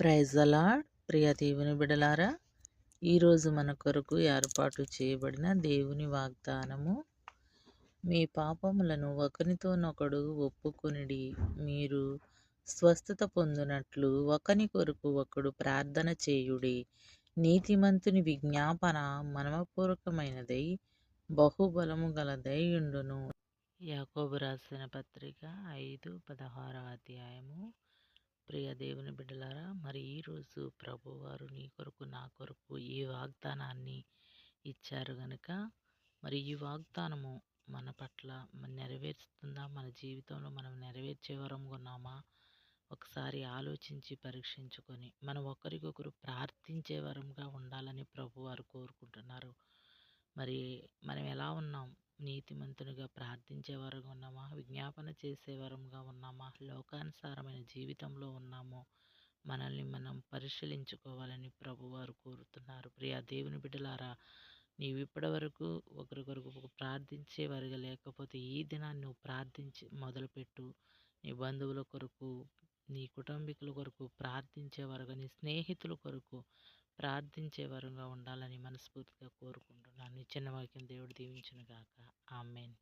Praise అలాడ్ ప్రియ దేవుని బిడలారా. ఈరోజు మన కొరకు ఏర్పాటు చేయబడిన దేవుని వాగ్దానము మీ పాపములను ఒకనితోనొకడు ఒప్పుకొనిడి మీరు స్వస్థత పొందినట్లు ఒకని కొరకు ఒకడు ప్రార్థన చేయుడి. నీతిమంతుని విజ్ఞాపన మనమపూర్వకమైనదై బహుబలము గలదై ఉండును. యాకోబు రాసిన పత్రిక ఐదు పదహారో అధ్యాయము ప్రియ దేవుని బిడ్డలారా మరి ఈరోజు ప్రభువారు నీ కొరకు నా కొరకు ఈ వాగ్దానాన్ని ఇచ్చారు గనుక మరి ఈ వాగ్దానము మన పట్ల నెరవేరుస్తుందా? మన జీవితంలో మనం నెరవేర్చే వరంగా ఉన్నామా? ఒకసారి ఆలోచించి పరీక్షించుకొని మనం ఒకరికొకరు ప్రార్థించే వరంగా ఉండాలని ప్రభువారు కోరుకుంటున్నారు. మరి మనం ఎలా ఉన్నాం? నీతిమంతునిగా ప్రార్థించే వరంగా ఉన్నామా? విజ్ఞాపన చేసే వరంగా ఉన్నామా? లోకానుసారమైన జీవితంలో ఉన్నామో? మనల్ని మనం పరిశీలించుకోవాలని ప్రభువారు కోరుతున్నారు. ప్రియా దేవుని బిడ్డలారా నీవు ఇప్పటి వరకు ఒకరికొరకు ప్రార్థించే వారిగా లేకపోతే ఈ దినాన్ని నువ్వు ప్రార్థించి మొదలుపెట్టు. నీ బంధువుల కొరకు నీ కుటుంబీకుల కొరకు ప్రార్థించే వరకు నీ స్నేహితుల కొరకు ప్రార్థించే వరంగా ఉండాలని మనస్ఫూర్తిగా కోరుకుంటున్నాను. చిన్న వాక్యం దేవుడు దీవించును గాక ఆమెన్.